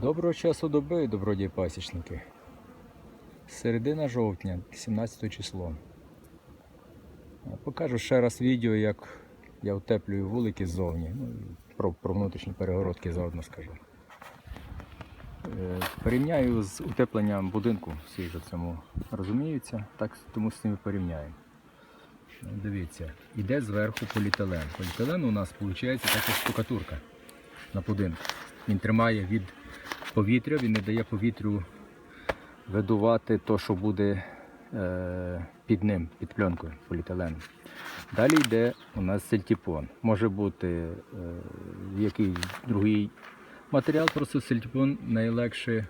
Доброго часу доби, добродії пасічники. Середина жовтня, 17 число. Е, Покажу ще раз відео, як я утеплюю вулики ззовні. Ну, про, про внутрішні перегородки заодно скажу. Е, Порівняю з утепленням будинку, всі в цьому розуміються, так тому з цим і порівняємо. Ну, Дивіться, іде зверху поліетилен. Поліетилен у нас виходить так як штукатурка на будинку. Він тримає від повітря, він не дає повітрю видувати то, що буде е, під ним, під пленкою поліетилену. Далі йде у нас сельтіпон. Може бути е, якийсь другий матеріал, просто сельтіпон найлегше е,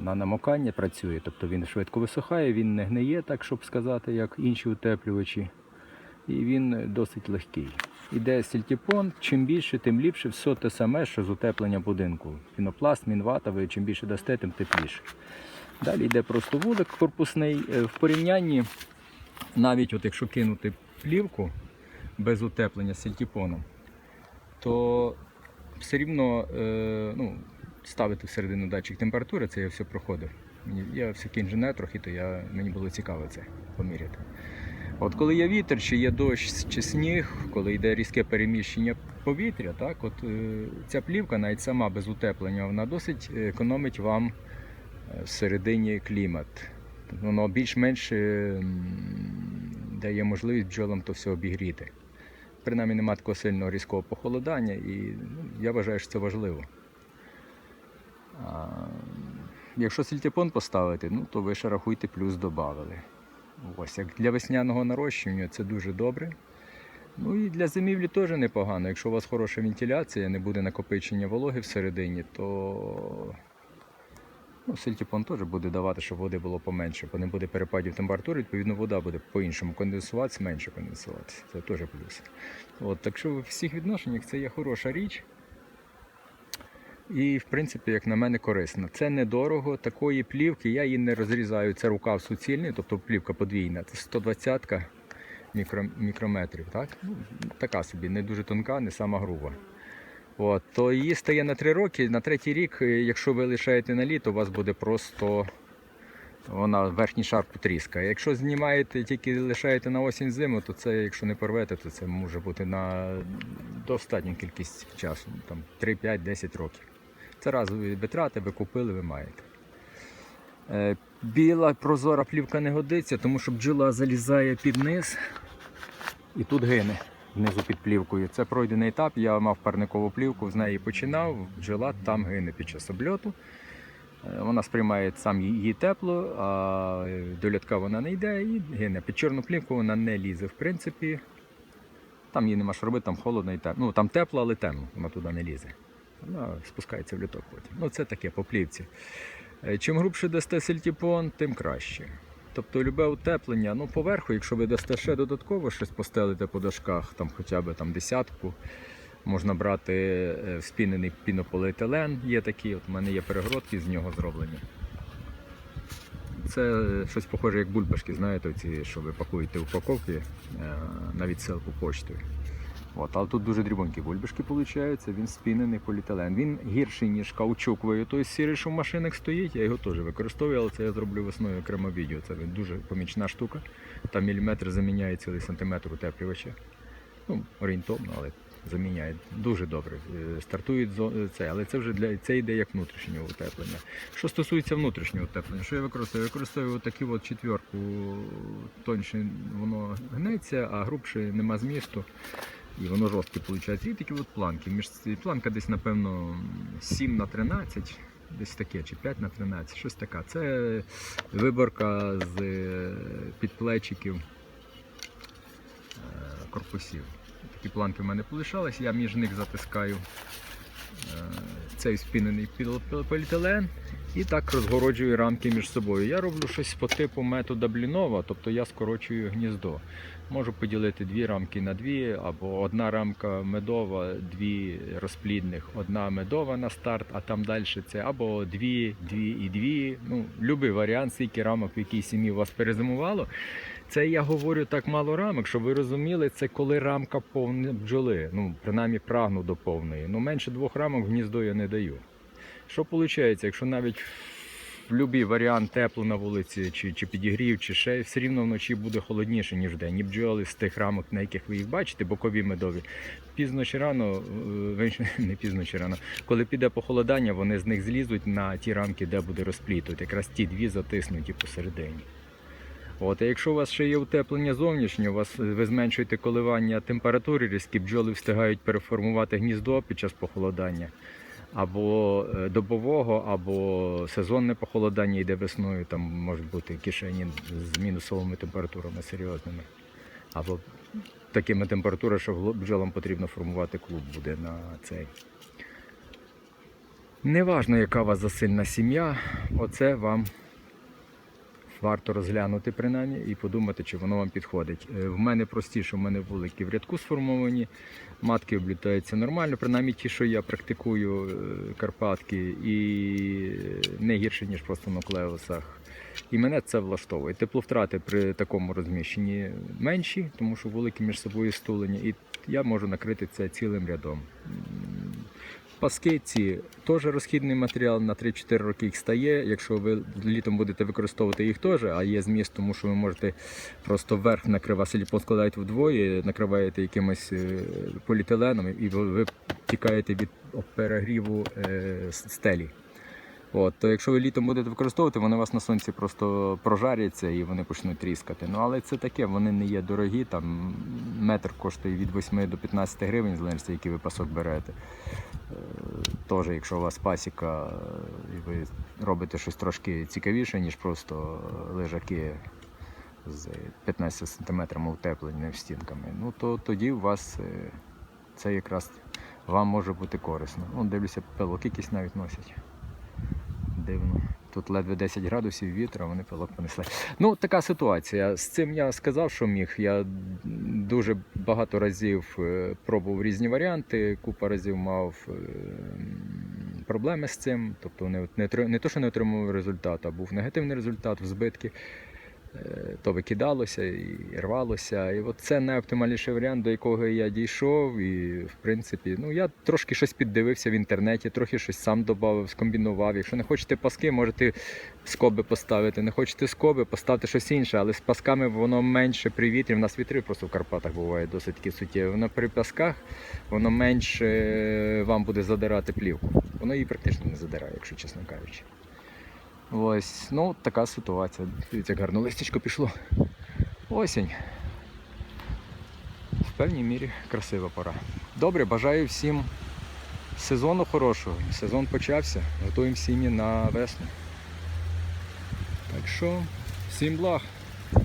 на намокання працює, тобто він швидко висихає, він не гниє, так щоб сказати, як інші утеплювачі. І він досить легкий. Іде сільтіпон, чим більше, тим ліпше, все те саме, що з утеплення будинку. Пінопласт, мінвата, ви чим більше дасте, тим тепліше. Далі йде просто вулик корпусний. Е, В порівнянні, навіть от якщо кинути плівку без утеплення сільтіпоном, то все рівно е, ну, ставити всередину датчик температури, це я все проходив. Я все-таки інженер трохи, то я, мені було цікаво це поміряти. От коли є вітер, чи є дощ, чи сніг, коли йде різке переміщення повітря, так, от е, ця плівка, навіть сама без утеплення, вона досить економить вам е, всередині клімат. Воно більш-менш е, дає можливість бджолам то все обігріти. Принаймні немає такого сильного різкого похолодання, і ну, я вважаю, що це важливо. А, якщо сільтепон поставити, ну, то ви ще рахуйте, плюс додали. Ось, як для весняного нарощування це дуже добре. Ну і для зимівлі теж непогано. Якщо у вас хороша вентиляція, не буде накопичення вологи всередині, то ну, сильтіпон теж буде давати, щоб води було поменше, бо не буде перепадів температури, відповідно, вода буде по-іншому конденсуватися, менше конденсуватися. Це теж плюс. От, так що в всіх відношеннях це є хороша річ. І, в принципі, як на мене, корисно. Це недорого. Такої плівки я її не розрізаю. Це рукав суцільний, тобто плівка подвійна. Це 120 мікро, мікрометрів. Так? Ну, така собі, не дуже тонка, не сама груба. От, то її стає на 3 роки. На третій рік, е, якщо ви лишаєте на літо, у вас буде просто вона верхній шар потріскає. Якщо знімаєте, тільки лишаєте на осінь зиму, то це, якщо не порвете, то це може бути на достатню кількість часу, там 3, 5, 10 років. Це разові витрати, ви купили, ви маєте. Е, Біла прозора плівка не годиться, тому що бджола залізає під низ і тут гине внизу під плівкою. Це пройдений етап. Я мав парникову плівку, з неї починав, бджола там гине під час обльоту. Е, Вона сприймає сам її тепло, а до льотка вона не йде і гине. Під чорну плівку вона не лізе, в принципі. Там їй нема що робити, там холодно і тепло. Ну там тепло, але темно, вона туди не лізе. Вона спускається в льоток потім. Ну це таке по плівці. Е, Чим грубше дасте сельтіпон, тим краще. Тобто любе утеплення, ну поверху, якщо ви дасте ще додатково щось постелите по дошках, там хоча б там десятку, можна брати е, спінений пінополіетилен, є такі, от у мене є перегородки з нього зроблені. Це е, щось похоже, як бульбашки, знаєте, ці, що ви пакуєте упаковки на відсилку поштою. От, але тут дуже дрібонькі бульбашки виходить, він спінений поліетилен. Він гірший, ніж каучуковий. Той сірий, що в машинах стоїть, я його теж використовую, але це я зроблю весною окремо відео. Це дуже помічна штука. Там міліметр заміняє цілий сантиметр утеплювача. Ну, орієнтовно, але заміняє дуже добре. Е, Стартують це, але це вже для це йде як внутрішнє утеплення. Що стосується внутрішнього утеплення, що я використовую? Я використовую таку от четверку, тоньше воно гнеться, а грубше нема змісту. І воно жорстке виходить. І такі от планки. Між планка десь, напевно, 7 на 13, десь таке, чи 5 на 13, щось таке. Це виборка з е, підплечиків е, корпусів. Такі планки в мене полишались, я між них затискаю е, цей спінений поліетилен і так розгороджую рамки між собою. Я роблю щось по типу метода блінова, тобто я скорочую гніздо. Можу поділити дві рамки на дві, або одна рамка медова, дві розплідних, одна медова на старт, а там далі це або дві, дві і дві. Ну, любий варіант, скільки рамок в якій сім'ї у вас перезимувало. Це я говорю так мало рамок, щоб ви розуміли, це коли рамка повна бджоли. Ну, принаймні прагну до повної. Ну, менше двох рамок в гніздо я не даю. Що виходить, якщо навіть будь-який варіант тепло на вулиці, чи, чи підігрів, чи ще все рівно вночі буде холодніше, ніж вдень. І бджоли з тих рамок, на яких ви їх бачите, бокові медові, пізно чи рано, е, не пізно чи рано, коли піде похолодання, вони з них злізуть на ті рамки, де буде розпліт. От якраз ті дві затиснуті посередині. От, а якщо у вас ще є утеплення зовнішнє, у вас ви зменшуєте коливання температури різкі, бджоли встигають переформувати гніздо під час похолодання, або е, добового, або сезонне похолодання йде весною, там можуть бути кишені з мінусовими температурами серйозними. Або такими температурами, що бджолам потрібно формувати клуб буде на цей. Неважно, яка у вас засильна сім'я, оце вам варто розглянути принаймні і подумати, чи воно вам підходить. Е, В мене простіше, в мене вулики в рядку сформовані, матки облітаються нормально, принаймні ті, що я практикую е, Карпатки, і не гірше, ніж просто на клеосах. І мене це влаштовує. Тепловтрати при такому розміщенні менші, тому що вулики між собою стулені, і я можу накрити це цілим рядом. Паски ці теж розхідний матеріал на 3-4 роки їх стає. Якщо ви літом будете використовувати їх теж, а є зміст, тому що ви можете просто верх накривати, силікон складаєте вдвоє, накриваєте якимось е, поліетиленом і ви, тікаєте від перегріву е, стелі. От, то якщо ви літом будете використовувати, вони у вас на сонці просто прожаряться і вони почнуть тріскати. Ну але це таке, вони не є дорогі. Там метр коштує від 8 до 15 гривень, залежить, який ви пасок берете. Теж, якщо у вас пасіка, і ви робите щось трошки цікавіше, ніж просто лежаки з 15 см утепленими стінками, ну то тоді у вас е, це якраз вам може бути корисно. Ну, дивлюся, пилок якісь навіть носять. Дивно. Тут ледве 10 градусів вітру, вони пилок понесли. Ну, така ситуація. З цим я сказав, що міг. Я дуже багато разів е, пробував різні варіанти, купа разів мав е, проблеми з цим. Тобто не, не, не то, що не отримував результат, а був негативний результат в збитки. Е, То викидалося і рвалося. І от це найоптимальніший варіант, до якого я дійшов. І в принципі, ну я трошки щось піддивився в інтернеті, трохи щось сам додав, скомбінував. Якщо не хочете паски, можете скоби поставити. Не хочете скоби, поставте щось інше, але з пасками воно менше при вітрі. У нас вітри просто в Карпатах бувають досить такі суттєві. Воно при пасках воно менше е, вам буде задирати плівку. Воно її практично не задирає, якщо чесно кажучи. Ось, ну така ситуація. Дивіться, гарно листячко пішло. Осінь. В певній мірі красива пора. Добре, бажаю всім сезону хорошого. Сезон почався. Готуємо сім'ї на весну. Так що, всім благ.